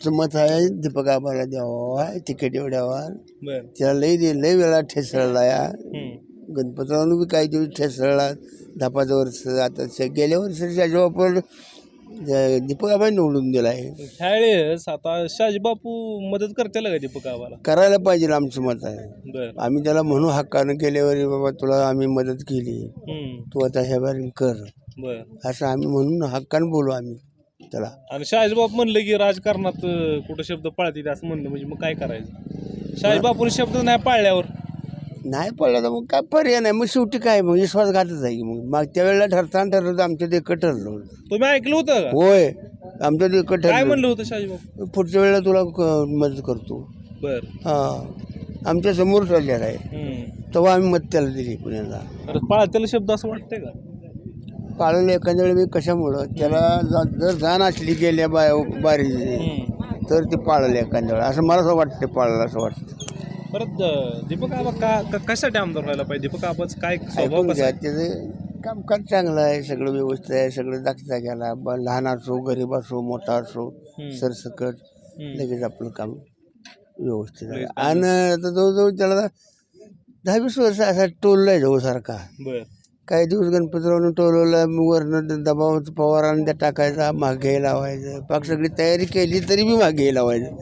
आमचं मत आहे दीपक आबाला द्यावा तिकीट बर. त्याला लई दे लई वेळा ठेसळला या. गणपतरावनं बी काही दिवस ठेसळला. दहा पाच वर्ष आता श- गेल्या वर्षी आपण दीपक आबा निवडून दिला आहे ह्यावेळेस आता शाजीबापू मदत करते का दीपक आबाला करायला पाहिजे आमचं मत आहे. बर. आम्ही त्याला म्हणू हक्कानं गेल्यावर बाबा तुला आम्ही मदत केली. हम्म. तू आता ह्या बारीन कर. बर. असं आम्ही म्हणून हक्कानं बोलू आम्ही. त्याला. आणि शाजीबाप म्हणलं की राजकारणात अं, कुठं शब्द पाळतील असं म्हणलं म्हणजे मग काय करायचं? शाजीबापून शब्द नाही पाळल्यावर? नाही पडलं तर मग काय पर्याय नाही. मग शेवटी काय? मग विश्वासघातच आहे की मग. मागच्या वेळेला ठरताना ठरलं तर आमच्या देखत ठरलं होतं. तुम्ही ऐकलं होतं का? होय. आमच्या देखत काय ठरलं. म्हणलं होतं शाजीबापू पुढच्या वेळेला तुला क- मदत करतो. बर. हां. आमच्यासमोर ठरलेला आहे. हम्म. तेव्हा आम्ही मत त्याला दिली पुण्याला. अरे पाळतेला शब्द असं वाटतंय का? पाळलं एखाद्या वेळी मी कशामुळं त्याला जा- जर जाण असली गेल्या बाय बारी. तर ते पाळलं एखाद्या वेळा असं मला असं वाटतं पाळलं असं वाटतं परत अं, दीपक आबा का का- कशासाठी आमदार व्हायला पाहिजे दीपक आबाच काय स्वभाव ऐकून कसा घ्या आहे? त्याचं कामकाज चांगलं आहे सगळं व्यवस्थित आहे सगळं दाखता गेला ब- लहान असो गरीब असो मोठा असो हम्म. सरसकट हम्म. लगेच आपलं काम व्यवस्थित लगेच आणि आता जवळजवळ त्याला दहा वीस वर्ष असा टोलला आहे जवळसारखा बर काही दिवस गणपतीरावनं टोलवला वरनं दबाव पवारानं त्या टाकायचा मागे लावायचं. पाक सगळी तयारी केली तरी बी मागे लावायचं.